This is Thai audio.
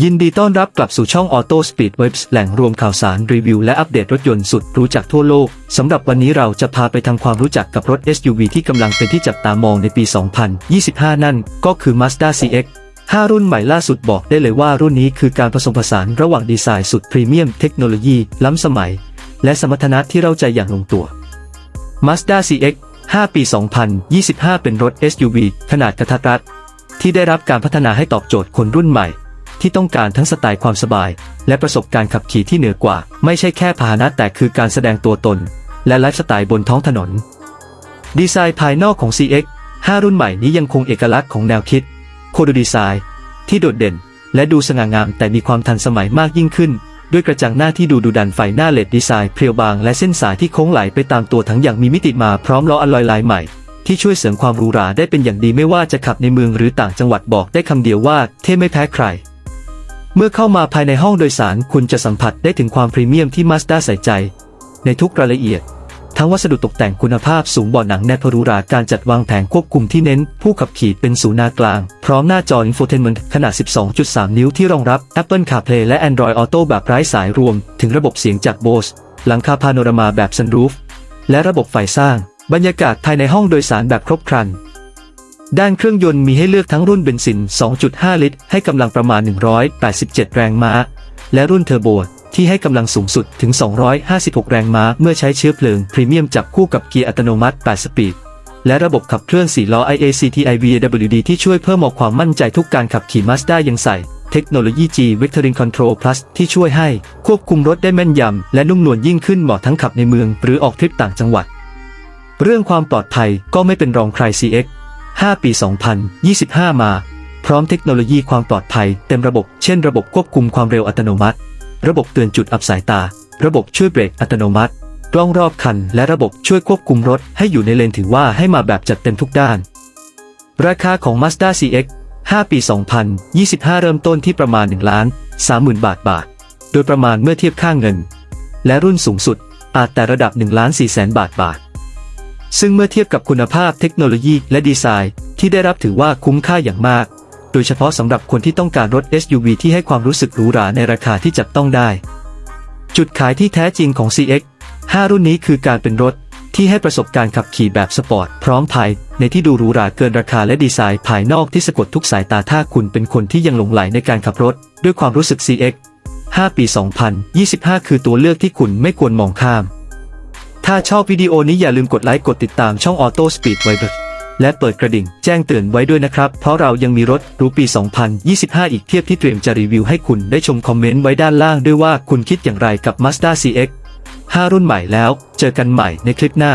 ยินดีต้อนรับกลับสู่ช่อง Auto Speed Webs แหล่งรวมข่าวสารรีวิวและอัปเดตรถยนต์สุดรู้จักทั่วโลก สำหรับวันนี้เราจะพาไปทำความรู้จักกับรถ SUV ที่กำลังเป็นที่จับตามองในปี 2025 นั่นก็คือ Mazda CX 5 รุ่นใหม่ล่าสุดบอกได้เลยว่ารุ่นนี้คือการผสมผสานระหว่างดีไซน์สุดพรีเมียมเทคโนโลยี ล้ำสมัย และสมรรถนะที่เราใจอย่างลงตัว Mazda CX 5 ปี 2025 เป็นรถ SUV ขนาดกระทัดรัดที่ได้รับการพัฒนาให้ตอบโจทย์คนรุ่นใหม่ ที่ต้องการทั้งสไตล์ความสบาย และประสบการณ์ขับขี่ที่เหนือกว่า ไม่ใช่แค่พาหนะแต่คือการแสดงตัวตน และไลฟ์สไตล์บนท้องถนน ดีไซน์ภายนอกของ CX 5 รุ่นใหม่นี้ยังคงเอกลักษณ์ของแนวคิดโคดดีไซน์ที่โดดเด่น และดูสง่างามแต่มีความทันสมัยมากยิ่งขึ้น ด้วยกระจังหน้าที่ดูดุดันไฟหน้าเลดดีไซน์เพรียวบางและเส้นสายที่โค้งไหลไปตามตัวทั้งอย่างมีมิติมาพร้อมล้ออลลอยลายใหม่ที่ช่วยเสริมความหรูหราได้เป็นอย่างดีไม่ว่าจะขับในเมืองหรือต่างจังหวัดบอกได้คำเดียวว่าเท่ไม่แพ้ใคร เมื่อเข้ามาภายในห้องโดยสารคุณจะสัมผัสได้ถึงความพรีเมียมที่มาสด้าใส่ใจ ในทุกรายละเอียด ทั้งวัสดุตกแต่งคุณภาพสูงเบาะหนังแนบหรูราการจัดวางแผงควบคุมที่เน้น ผู้ขับขี่เป็นศูนย์นากลาง พร้อมหน้าจอ Infotainment ขนาด 12.3 นิ้วที่รองรับ Apple CarPlay และ Android Auto แบบไร้สายรวม ถึงระบบเสียงจาก Bose หลังคาพาโนรามาแบบ Sunroof และระบบไฟสร้าง บรรยากาศภายในห้องโดยสารแบบครบครัน ด้านเครื่องยนต์มีให้เลือกทั้งรุ่นเบนซิน 2.5 ลิตร ให้กำลังประมาณ 187 แรงม้า และรุ่นเทอร์โบที่ให้กำลังสูงสุดถึง 256 แรงม้า เมื่อใช้เชื้อเพลิงพรีเมียมจับคู่กับเกียร์อัตโนมัติ 8 สปีด และระบบขับเคลื่อน4ล้อ IACTI VAWD ที่ช่วยเพิ่มออกความมั่นใจทุกการขับขี่ Mazda ยังใส่เทคโนโลยี G Vectoring Control Plus ที่ช่วยให้ควบคุมรถได้แม่นยำ และนุ่มนวลยิ่งขึ้นเหมาะทั้งขับในเมือง หรือออกทริปต่างจังหวัด เรื่องความปลอดภัยก็ไม่เป็นรองใคร CX 5 ปี 2025 มา พร้อมเทคโนโลยีความปลอดภัยเต็มระบบ เช่นระบบควบคุมความเร็วอัตโนมัติ ระบบเตือนจุดอับสายตา ระบบช่วยเบรกอัตโนมัติ กล้องรอบคัน และระบบช่วยควบคุมรถให้อยู่ในเลนถือว่าให้มาแบบจัดเต็มทุกด้าน ราคาของ Mazda CX 5 ปี 2025 เริ่มต้นที่ประมาณ1ล้าน30,000 บาทบาท โดยประมาณเมื่อเทียบค่างเงิน และรุ่นสูงสุดอาจแต่ระดับ1ล้าน4แสนบาทบาท ซึ่งเมื่อเทียบกับคุณภาพเทคโนโลยีและดีไซน์ที่ได้รับถือว่าคุ้มค่าอย่างมาก โดยเฉพาะสำหรับคนที่ต้องการรถ SUV ที่ให้ความรู้สึกหรูหราในราคาที่จับต้องได้ จุดขายที่แท้จริงของ CX 5 รุ่นนี้คือการเป็นรถที่ให้ประสบการณ์ขับขี่แบบสปอร์ตพร้อมภายในที่ดูหรูหราเกินราคาและดีไซน์ภายนอกที่สะกดทุกสายตาถ้าคุณเป็นคนที่ยังหลงไหลในการขับรถ ด้วยความรู้สึก CX 5 ปี 2025 คือตัวเลือกที่คุณไม่ควรมองข้าม ถ้าชอบวิดีโอนี้อย่าลืมกดไลค์กดติดตามช่อง Auto Speed ไว้ด้วยและเปิดกระดิ่งแจ้งเตือนไว้ด้วยนะครับ เพราะเรายังมีรถรูปี 2025 อีกเทียบที่เตรียมจะรีวิวให้คุณได้ชมคอมเมนต์ไว้ด้านล่างด้วยว่าคุณคิดอย่างไรกับ Mazda CX 5 รุ่นใหม่แล้ว เจอกันใหม่ในคลิปหน้า